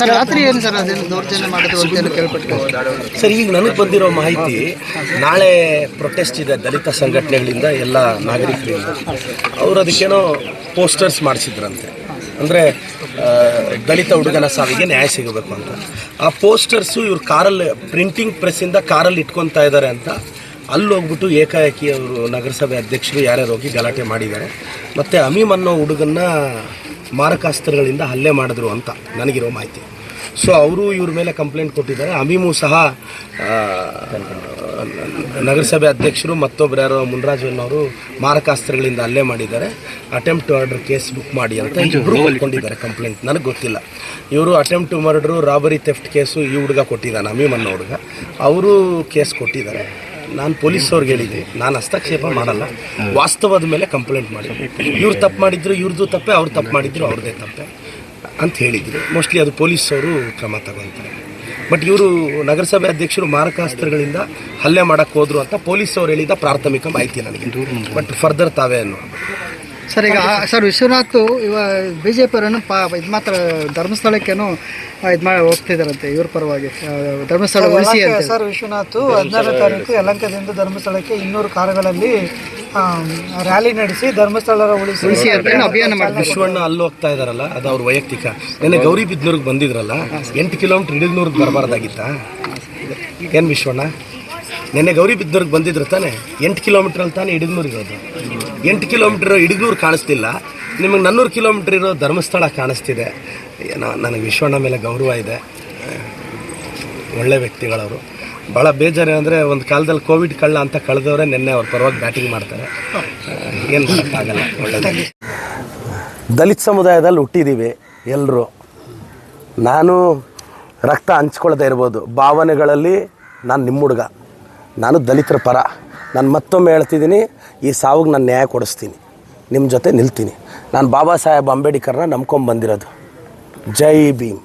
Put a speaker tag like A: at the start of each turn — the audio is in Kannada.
A: ಸರ್, ರಾತ್ರಿ ಏನು ಸರ್
B: ಈಗ ನನಗೆ ಬಂದಿರೋ ಮಾಹಿತಿ ನಾಳೆ ಪ್ರೊಟೆಸ್ಟ್ ಇದೆ ದಲಿತ ಸಂಘಟನೆಗಳಿಂದ ಎಲ್ಲ ನಾಗರಿಕರಿಂದ. ಅವರು ಅದಕ್ಕೇನೋ ಪೋಸ್ಟರ್ಸ್ ಮಾಡಿಸಿದ್ರಂತೆ. ಅಂದರೆ ದಲಿತ ಹುಡುಗನ ಸಾವಿಗೆ ನ್ಯಾಯ ಸಿಗಬೇಕು ಅಂತ. ಆ ಪೋಸ್ಟರ್ಸು ಇವ್ರು ಕಾರಲ್ಲಿ ಪ್ರಿಂಟಿಂಗ್ ಪ್ರೆಸ್ಸಿಂದ ಕಾರಲ್ಲಿ ಇಟ್ಕೊತಾ ಇದ್ದಾರೆ ಅಂತ. ಅಲ್ಲಿ ಹೋಗ್ಬಿಟ್ಟು ಏಕಾಏಕಿ ಅವರು ನಗರಸಭೆ ಅಧ್ಯಕ್ಷರು ಯಾರ್ಯಾರು ಹೋಗಿ ಗಲಾಟೆ ಮಾಡಿದ್ದಾರೆ. ಮತ್ತು ಅಮೀಮ್ ಅನ್ನೋ ಹುಡುಗನ್ನ ಮಾರಕಾಸ್ತ್ರಗಳಿಂದ ಹಲ್ಲೆ ಮಾಡಿದ್ರು ಅಂತ ನನಗಿರೋ ಮಾಹಿತಿ. ಸೊ ಅವರು ಇವ್ರ ಮೇಲೆ ಕಂಪ್ಲೇಂಟ್ ಕೊಟ್ಟಿದ್ದಾರೆ. ಅಮೀಮು ಸಹ ನಗರಸಭೆ ಅಧ್ಯಕ್ಷರು ಮತ್ತೊಬ್ಬರು ಯಾರೋ ಮುನ್ರಾಜ್ ಅವರು ಮಾರಕಾಸ್ತ್ರಗಳಿಂದ ಹಲ್ಲೆ ಮಾಡಿದ್ದಾರೆ. Attempt to murder case book ಮಾಡಿ ಅಂತ ಇಬ್ಬರು ಕೊಟ್ಕೊಂಡಿದ್ದಾರೆ ಕಂಪ್ಲೇಂಟ್ ನನಗೆ ಗೊತ್ತಿಲ್ಲ. ಇವರು attempt to murder robbery theft case ಈ ಹುಡುಗ ಕೊಟ್ಟಿದ್ದಾನೆ ಅಮೀಮ್ ಅನ್ನೋ ಹುಡುಗ. ಅವರು ಕೇಸ್ ಕೊಟ್ಟಿದ್ದಾರೆ. ನಾನು ಪೊಲೀಸ್ ಅವ್ರಿಗೆ ಹೇಳಿದ್ದೆ. ನಾನು ಹಸ್ತಕ್ಷೇಪ ಮಾಡಲ್ಲ. ವಾಸ್ತವದ ಮೇಲೆ ಕಂಪ್ಲೇಂಟ್ ಮಾಡಿ ಇವ್ರು ತಪ್ಪು ಮಾಡಿದ್ರು ಇವ್ರದ್ದು ತಪ್ಪೆ, ಅವ್ರು ತಪ್ಪು ಮಾಡಿದ್ರು, ಅವ್ರದ್ದೇ ತಪ್ಪೆ ಅಂತ ಹೇಳಿದ್ರು. ಮೋಸ್ಟ್ಲಿ ಅದು ಪೊಲೀಸ್ ಅವರು ಕ್ರಮ ತಗೊಳ್ತಾರೆ. ಬಟ್ ಇವರು ನಗರಸಭೆ ಅಧ್ಯಕ್ಷರು ಮಾರಕಾಸ್ತ್ರಗಳಿಂದ ಹಲ್ಲೆ ಮಾಡಕ್ಕೆ ಹೋದ್ರು ಅಂತ ಪೊಲೀಸವ್ರು ಹೇಳಿದ ಪ್ರಾಥಮಿಕ ಮಾಹಿತಿ ನನಗೆ. ಬಟ್ ಫರ್ದರ್ ತಾವೇ ಅನ್ನೋ
A: ಸರ್ ಈಗ ಸರ್ ವಿಶ್ವನಾಥ್ ಇವ ಬಿ ಜೆ ಪಿಯವರನ್ನು ಪಾ ಇದು ಮಾತ್ರ ಧರ್ಮಸ್ಥಳಕ್ಕೇನು ಇದು ಮಾಡಿ ಹೋಗ್ತಿದ್ದಾರಂತೆ ಇವ್ರ ಪರವಾಗಿ. ಧರ್ಮಸ್ಥಳ ಉಳಿಸಿ ಅಂತ.
C: ಸರ್ ವಿಶ್ವನಾಥ್ ಹದಿನಾರನೇ ತಾರೀಕು ಯಲಂಕದಿಂದ ಧರ್ಮಸ್ಥಳಕ್ಕೆ ಇನ್ನೂರು ಕಾರುಗಳಲ್ಲಿ ರ್ಯಾಲಿ ನಡೆಸಿ ಧರ್ಮಸ್ಥಳ ಉಳಿಸಿ
A: ಉಳಿಸಿ ಅಂತ ಅಭಿಯಾನ ಮಾಡಿ
B: ವಿಶ್ವಣ್ಣ ಅಲ್ಲಿ ಹೋಗ್ತಾ ಇದಾರಲ್ಲ ಅದು ಅವ್ರ ವೈಯಕ್ತಿಕ. ನೆನೆ ಗೌರಿ ಬಿದ್ನೂರ್ಗೆ ಬಂದಿದ್ರಲ್ಲ ಎಂಟು ಕಿಲೋಮೀಟ್ರ್ ಇಳಿದ್ನೂರ್ಗೆ ಬರಬಾರ್ದಾಗಿತ್ತಾ? ಏನು ವಿಶ್ವಣ್ಣ? ನಿನ್ನೆ ಗೌರಿ ಬಿದ್ನೂರ್ಗೆ ಬಂದಿದ್ರು ತಾನೆ ಎಂಟು ಕಿಲೋಮೀಟ್ರಲ್ಲಿ ತಾನೆ ಇಡಿಗ್ನೂರ್ ಇರೋದು ಎಂಟು ಕಿಲೋಮೀಟ್ರ್ ಇಡಗೂರು ಕಾಣಿಸ್ತಿಲ್ಲ. ನಿಮಗೆ ನನ್ನೂರು ಕಿಲೋಮೀಟ್ರ್ ಇರೋ ಧರ್ಮಸ್ಥಳ ಕಾಣಿಸ್ತಿದೆ. ಏನೋ ನನಗೆ ವಿಶ್ವಣ್ಣ ಮೇಲೆ ಗೌರವ ಇದೆ. ಒಳ್ಳೆ ವ್ಯಕ್ತಿಗಳವರು. ಭಾಳ ಬೇಜಾರು ಅಂದರೆ ಒಂದು ಕಾಲದಲ್ಲಿ ಕೋವಿಡ್ ಕಳ್ಳ ಅಂತ ಕಳೆದವರೇ ನಿನ್ನೆ ಅವ್ರ ಪರವಾಗಿ ಬ್ಯಾಟಿಂಗ್ ಮಾಡ್ತಾರೆ. ಏನು ಆಗಲ್ಲ. ಒಳ್ಳೆಯದಾಗಿ ದಲಿತ ಸಮುದಾಯದಲ್ಲಿ ಹುಟ್ಟಿದ್ದೀವಿ ಎಲ್ಲರೂ ನಾನು ರಕ್ತ ಹಂಚ್ಕೊಳ್ದೇ ಇರ್ಬೋದು. ಭಾವನೆಗಳಲ್ಲಿ ನಾನು ನಿಮ್ಮ ಹುಡುಗ. ನಾನು ದಲಿತರ ಪರ. ನಾನು ಮತ್ತೊಮ್ಮೆ ಹೇಳ್ತಿದ್ದೀನಿ, ಈ ಸಾವಿಗೆ ನಾನು ನ್ಯಾಯ ಕೊಡಿಸ್ತೀನಿ. ನಿಮ್ಮ ಜೊತೆ ನಿಲ್ತೀನಿ. ನಾನು ಬಾಬಾ ಸಾಹೇಬ್ ಅಂಬೇಡ್ಕರ್ನ ನಂಬ್ಕೊಂಬಂದಿರೋದು ಜೈ ಭೀಮ್.